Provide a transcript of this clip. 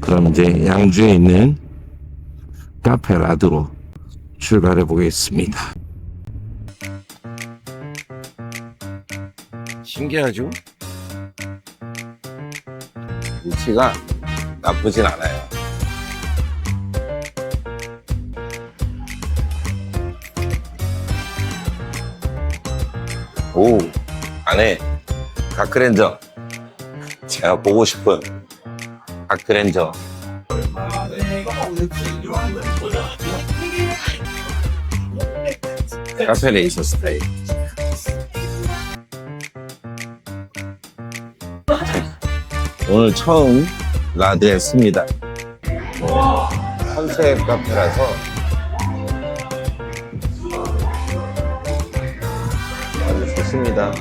그럼 이제 양주에 있는 카페 라드로 출발해 보겠습니다. 신기하죠? 위치가 나쁘진 않아요. 오, 안에 다크렌저. 제가 보고 싶은 다크렌저. 카페 레이서 스타일. 오늘 처음 라드 했습니다. 컨셉 카페라서 아주 좋습니다.